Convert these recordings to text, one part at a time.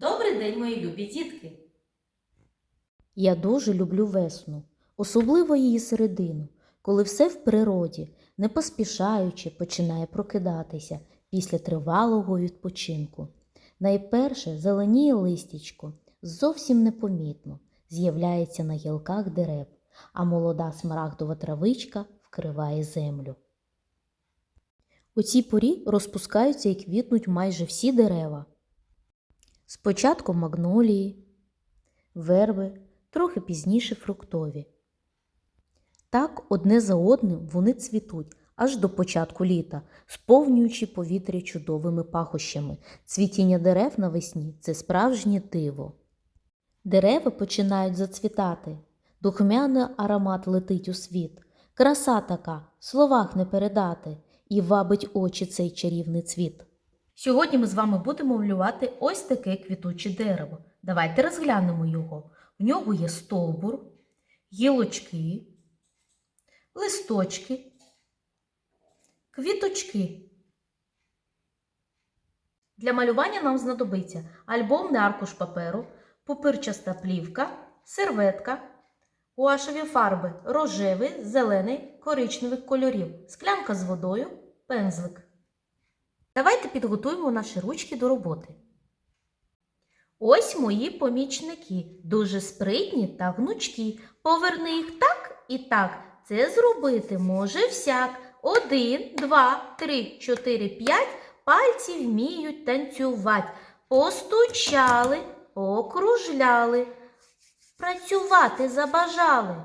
Добрий день, мої любі дітки! Я дуже люблю весну, особливо її середину, коли все в природі, не поспішаючи, починає прокидатися після тривалого відпочинку. Найперше зеленіє листячко, зовсім непомітно, з'являється на гілках дерев, а молода смарагдова травичка вкриває землю. У цій порі розпускаються і квітнуть майже всі дерева. Спочатку магнолії, верби, трохи пізніше фруктові. Так одне за одним вони цвітуть аж до початку літа, сповнюючи повітря чудовими пахощами. Цвітіння дерев навесні це справжнє диво. Дерева починають зацвітати. Духмяний аромат летить у світ. Краса така, в словах не передати, і вабить очі цей чарівний цвіт. Сьогодні ми з вами будемо малювати ось таке квітуче дерево. Давайте розглянемо його. В нього є стовбур, гілочки, листочки, квіточки. Для малювання нам знадобиться альбомний аркуш паперу, пупирчаста плівка, серветка, гуашеві фарби рожевий, зелений, коричневий кольорів, склянка з водою, пензлик. Давайте підготуємо наші ручки до роботи. Ось мої помічники, дуже спритні та гнучкі. Поверни їх так і так. Це зробити може всяк. Один, два, три, чотири, п'ять. Пальці вміють танцювати. Постучали, покружляли, працювати забажали.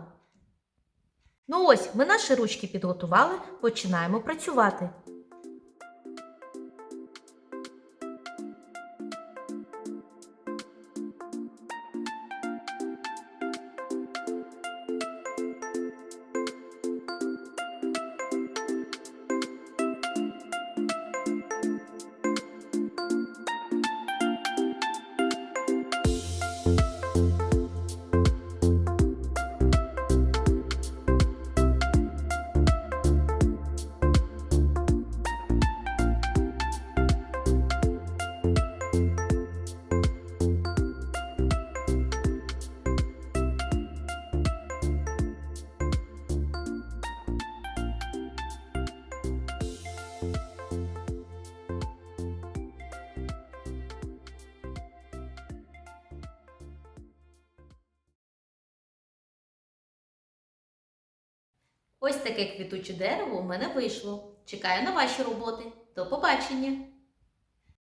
Ну ось, ми наші ручки підготували, починаємо працювати. Ось таке квітуче дерево у мене вийшло. Чекаю на ваші роботи. До побачення!